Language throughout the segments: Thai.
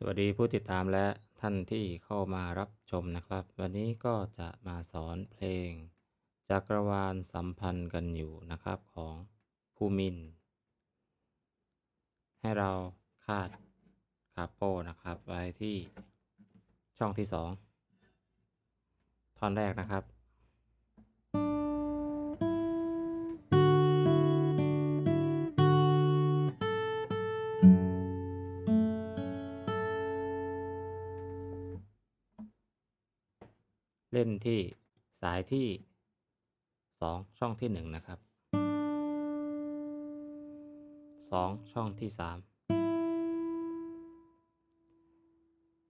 สวัสดีผู้ติดตามและท่านที่เข้ามารับชมนะครับ วันนี้ก็จะมาสอนเพลง จักรวาลสัมพันธ์กันอยู่นะครับของภูมิน ให้เราคาดคาโปนะครับไว้ที่ช่องที่สองท่อนแรกนะครับ ล่นที่สายที่สองช่องที่หนึ่งนะครับสองช่องที่สาม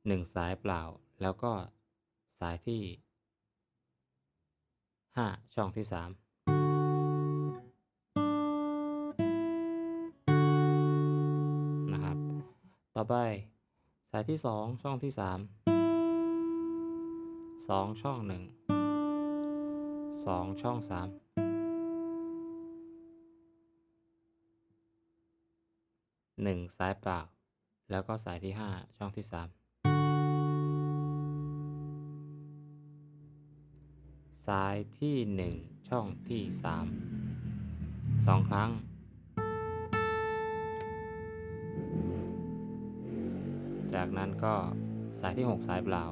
หนึ่งสายเปล่า แล้วก็สายที่ห้าช่องที่สามนะครับต่อไปสายที่สองช่องที่สาม สองช่องหนึ่งสองช่องสามหนึ่งสายเปล่า แล้วก็สายที่ห้าช่องที่สามสายที่หนึ่งช่องที่สามสองครั้งจากนั้นก็สายที่หกสายเปล่า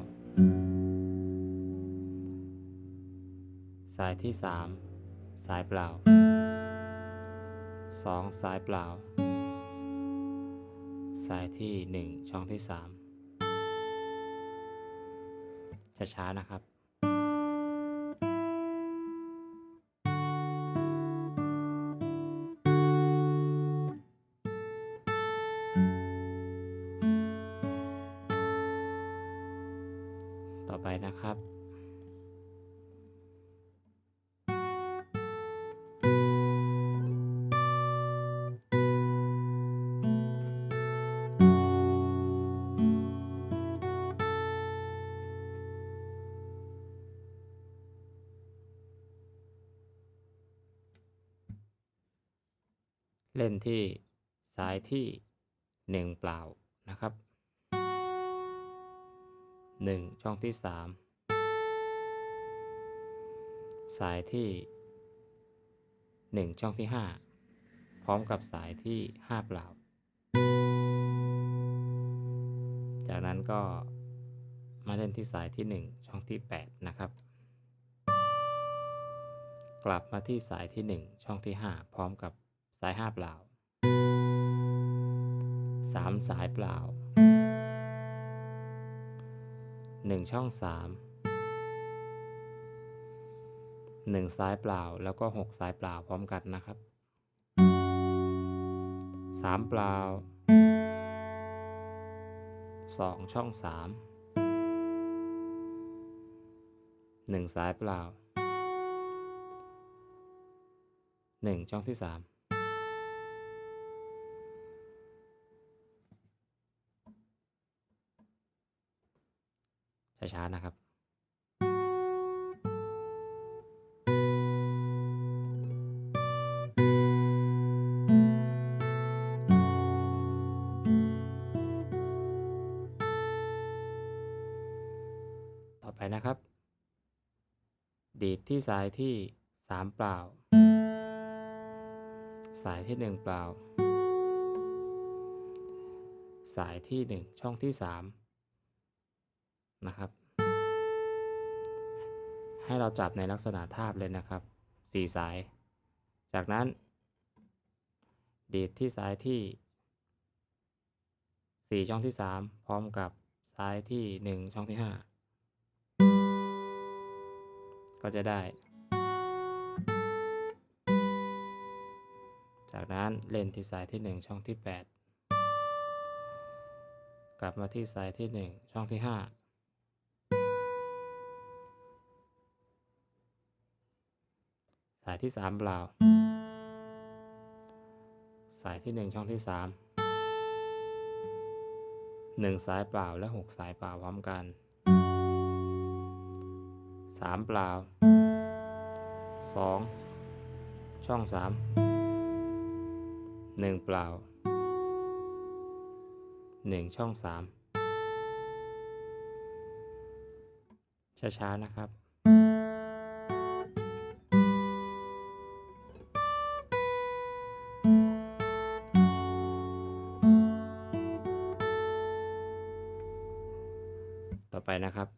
สายที่สามสายเปล่าสองสายเปล่า สายที่หนึ่งช่องที่สามช้าๆนะครับต่อไปนะครับ เล่นที่สายที่หนึ่งเปล่านะครับหนึ่งช่องที่สามสายที่หนึ่งช่องที่ห้าพร้อมกับสายที่ห้าเปล่า จากนั้นก็มาเล่นที่สายที่หนึ่งช่องที่แปดนะครับ กลับมาที่สายที่หนึ่งช่องที่ห้าพร้อมกับ สายห้าเปล่าสามสายเปล่าหนึ่งช่องสามหนึ่งสายเปล่าแล้วก็หกสายเปล่าพร้อมกันนะครับสามเปล่าสองช่องสามหนึ่งสายเปล่าหนึ่งช่องที่สาม ช้าๆนะครับต่อไปนะครับ ดีดที่สายที่สามเปล่า สายที่หนึ่งเปล่า สายที่หนึ่งช่องที่สามนะครับ ให้เราจับในลักษณะทาบเลยนะครับสี่สาย จากนั้นดีดที่สายที่ 4 ช่องที่ 3 พร้อมกับสายที่ 1 ช่องที่ 5 ก็จะได้ จากนั้นเล่นที่สายที่ 1 ช่องที่ 8 กลับมาที่สายที่ 1 ช่องที่ 5 สายที่3เปล่า สายที่ 1 ช่องที่ 3 1 สายเปล่าและ 6 สายเปล่าพร้อมกัน 3 เปล่า 2 ช่อง 3 1 เปล่า 1 ช่อง 3 ช้า ๆ นะครับ ไปนะครับ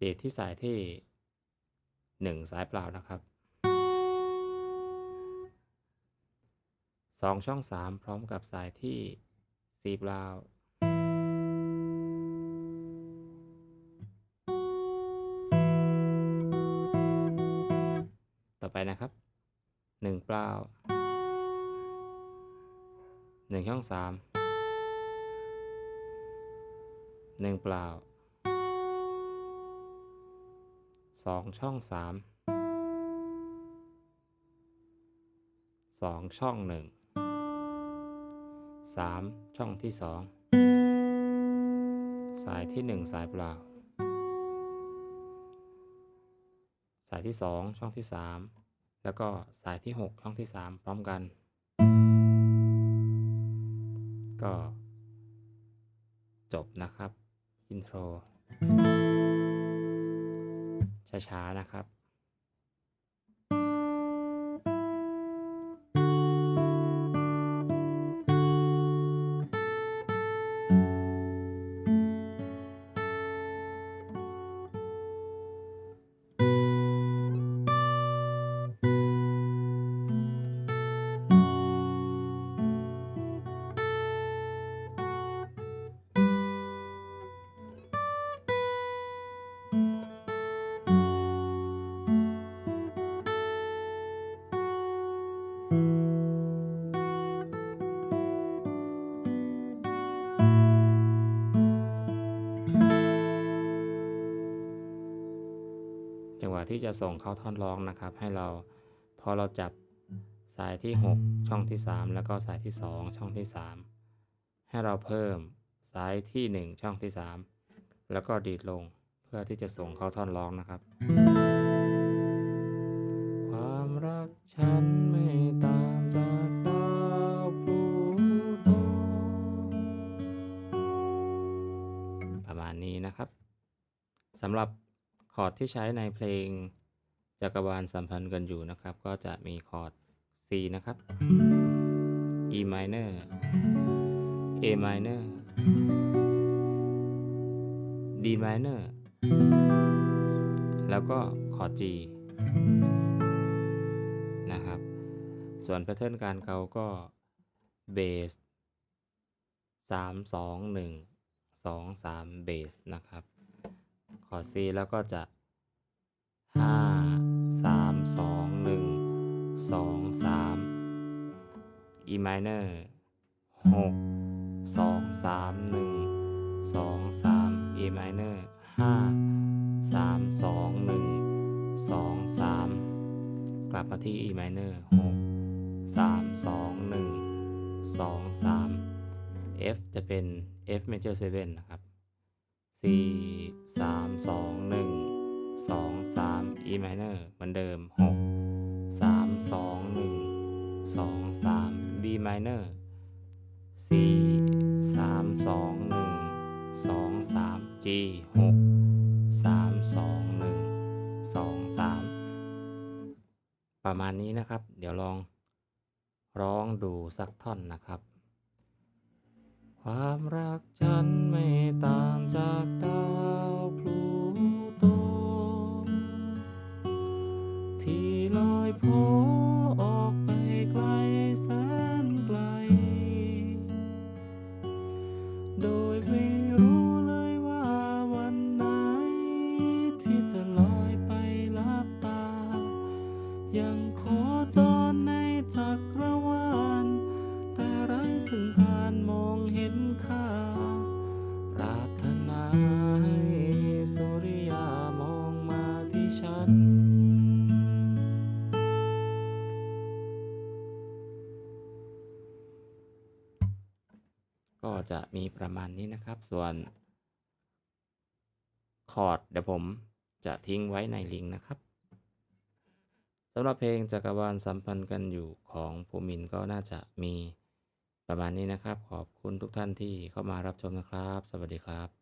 ดีดที่สายที่หนึ่งสายเปล่านะครับสองช่องสามพร้อมกับสายที่สี่เปล่า อไปนะครับหนึ่งเปล่าหนึ่งช่องสามหนึ่งเปล่าสองช่องสามสองช่องหนึ่งสามช่องที่สองสายที่หนึ่งสายเปล่า สายที่สองช่องที่สามแล้วก็สายที่หกช่องที่สามพร้อมกัน ก็จบนะครับ อินโทร ช้า ๆ นะครับ วะที่จะส่งเข้าท่อนร้องนะครับ ให้เราพอเราจับสายที่ 6 ช่องที่ 3 แล้วก็สายที่ 2 ช่องที่ 3 ให้เราเพิ่มสายที่ 1 ช่องที่ 3 แล้วก็ดีดลงเพื่อที่จะส่งเข้าท่อนร้องนะครับ ความรักฉันไม่ต่างจากดาวพลูโตประมาณนี้นะครับสำหรับ อร์ดที่ใช้ในเพลงจักรวาลสัมพันธ์กันอยู่นะครับ ก็จะมีคอร์ด C นะครับ E minor A minor D minor แล้วก็คอร์ด G นะครับ ส่วนแพทเทิร์นการเกาก็เบสสามสองหนึ่งสองสามเบสนะครับ คอร์ด C แล้วก็จะห้าสามสองหนึ่งสองสาม E minor หกสองสามหนึ่งสองสาม E minor ห้าสามสองหนึ่งสองสามกลับมาที่ E minor หกสามสองหนึ่งสองสาม F จะเป็น F major 7 นะครับ C สามสองหนึ่งสองสาม E minor เหมือนเดิมหกสามสองหนึ่งสองสาม D minor C สามสองหนึ่งสองสาม G หกสามสองหนึ่งสองสามประมาณนี้นะครับ เดี๋ยวลองร้องดูสักท่อนนะครับ ความรักฉันไม่ต่างจ ยังโคจรในจักรวาล แต่ไร้ซึ่งการมองเห็นค่า ปรารถนาให้สุริยามองมาที่ฉัน ก็จะมีประมาณนี้นะครับ ส่วน คอร์ดเดี๋ยวผมจะทิ้งไว้ในลิงก์นะครับ สำหรับเพลงจักรวาลสัมพันธ์กันอยู่ของภูมินก็น่าจะมีประมาณนี้นะครับ ขอบคุณทุกท่านที่เข้ามารับชมนะครับ สวัสดีครับ